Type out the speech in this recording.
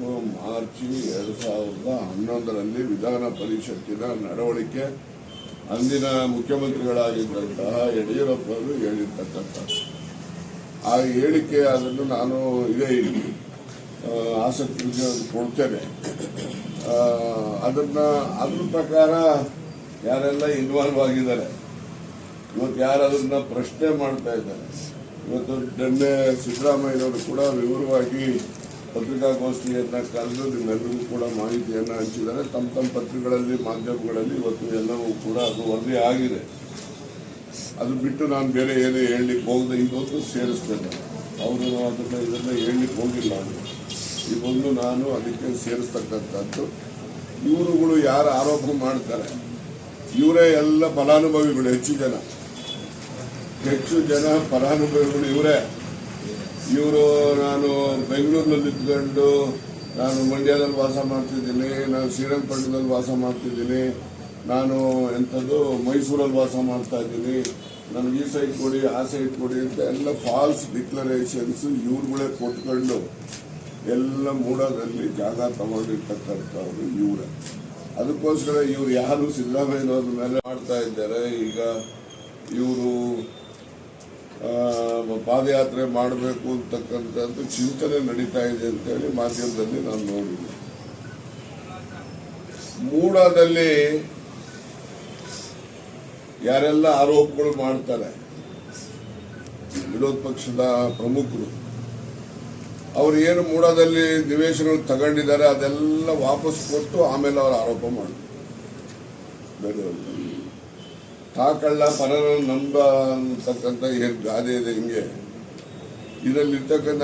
ಇಪ್ಪತ್ನಾಲ್ಕು ಮಾರ್ಚ್ ಎರಡು ಸಾವಿರದ ಹನ್ನೊಂದರಲ್ಲಿ ವಿಧಾನ ಪರಿಷತ್ತಿನ ನಡವಳಿಕೆ. ಅಂದಿನ ಮುಖ್ಯಮಂತ್ರಿಗಳಾಗಿದ್ದಂತಹ ಯಡಿಯೂರಪ್ಪರು ಹೇಳಿರ್ತಕ್ಕಂಥ ಆ ಹೇಳಿಕೆ ಅದನ್ನು ನಾನು ಇದೇ ಇಲ್ಲಿ ಆಸಕ್ತಿ ಕೊಡ್ತೇನೆ. ಅದನ್ನ ಅದ್ರ ಪ್ರಕಾರ ಯಾರೆಲ್ಲ ಇನ್ವಾಲ್ವ್ ಆಗಿದ್ದಾರೆ, ಇವತ್ತು ಯಾರು ಅದನ್ನ ಪ್ರಶ್ನೆ ಮಾಡ್ತಾ ಇದ್ದಾರೆ, ಇವತ್ತು ನಿನ್ನೆ ಸಿದ್ದರಾಮಯ್ಯನವರು ಕೂಡ ವಿವರವಾಗಿ ಪತ್ರಿಕಾಗೋಷ್ಠಿಯನ್ನ ಕರೆದು ನಿಮ್ಮೆಲ್ಲರಿಗೂ ಕೂಡ ಮಾಹಿತಿಯನ್ನು ಹಂಚಿದ್ದಾರೆ. ತಮ್ಮ ತಮ್ಮ ಪತ್ರಿಕೆಗಳಲ್ಲಿ, ಮಾಧ್ಯಮಗಳಲ್ಲಿ ಇವತ್ತು ಎಲ್ಲವೂ ಕೂಡ ಅದು ವರದಿ ಆಗಿದೆ. ಅದು ಬಿಟ್ಟು ನಾನು ಬೇರೆ ಏನೇ ಹೇಳಲಿಕ್ಕೆ ಹೋಗದೆ ಇವತ್ತು ಸೇರಿಸ್ತೇನೆ. ಅವರು ಅದನ್ನು ಇದನ್ನ ಹೇಳಲಿಕ್ಕೆ ಹೋಗಿಲ್ಲ ಅವರು ಇವೊಂದು ನಾನು ಅದಕ್ಕೆ ಸೇರಿಸ್ತಕ್ಕಂಥದ್ದು. ಇವರುಗಳು ಯಾರು ಆರೋಪ ಮಾಡ್ತಾರೆ? ಇವರೇ ಎಲ್ಲ ಫಲಾನುಭವಿಗಳು, ಹೆಚ್ಚು ಜನ. ಹೆಚ್ಚು ಜನ ಫಲಾನುಭವಿಗಳು ಇವರೇ. ಇವರು, ನಾನು ಬೆಂಗಳೂರಿನಲ್ಲಿ ಇದ್ಕೊಂಡು ನಾನು ಮಂಡ್ಯದಲ್ಲಿ ವಾಸ ಮಾಡ್ತಿದ್ದೀನಿ, ನಾನು ಶ್ರೀರಂಗಪಟ್ಟಣದಲ್ಲಿ ವಾಸ ಮಾಡ್ತಿದ್ದೀನಿ, ನಾನು ಎಂಥದ್ದು ಮೈಸೂರಲ್ಲಿ ವಾಸ ಮಾಡ್ತಾ ಇದ್ದೀನಿ. ನನಗೆ ಈ ಸೈಟ್ ಕೊಡಿ, ಆ ಸೈಡ್ ಕೊಡಿ ಅಂತ ಎಲ್ಲ ಫಾಲ್ಸ್ ಡಿಕ್ಲರೇಷನ್ಸ್ ಇವ್ರುಗಳೇ ಕೊಟ್ಕೊಂಡು ಎಲ್ಲ ಮೂಡೋದ್ರಲ್ಲಿ ಜಾಗ ತಗೊಂಡಿರ್ತಕ್ಕಂಥವ್ರು ಇವರೇ. ಅದಕ್ಕೋಸ್ಕರ ಇವ್ರು ಯಾರು ಸಿದ್ದರಾಮಯ್ಯನವ್ರ ಮೇಲೆ ಮಾಡ್ತಾ ಇದ್ದಾರೆ, ಈಗ ಇವರು ಪಾದಯಾತ್ರೆ ಮಾಡಬೇಕು ಅಂತಕ್ಕಂಥದ್ದು ಚಿಂತನೆ ನಡೀತಾ ಇದೆ ಅಂತೇಳಿ ಮಾಧ್ಯಮದಲ್ಲಿ ನಾನು ನೋಡಿದ್ದೆ ಮೂಡದಲ್ಲಿ ಯಾರೆಲ್ಲ ಆರೋಪಗಳು ಮಾಡ್ತಾರೆ, ವಿರೋಧ ಪಕ್ಷದ ಪ್ರಮುಖರು, ಅವ್ರು ಏನು ಮೂಡದಲ್ಲಿ ನಿವೇಶನಗಳು ತಗೊಂಡಿದ್ದಾರೆ ಅದೆಲ್ಲ ವಾಪಸ್ ಕೊಟ್ಟು ಆಮೇಲೆ ಅವರು ಆರೋಪ ಮಾಡಿದ್ರು ತಾಕಳ್ಳ ಪರರ ನಂಬ ಅಂತಕ್ಕಂಥ ಏನು ಗಾದೆ ಇದೆ ಹಿಂಗೆ ಇದರಲ್ಲಿರ್ತಕ್ಕಂಥ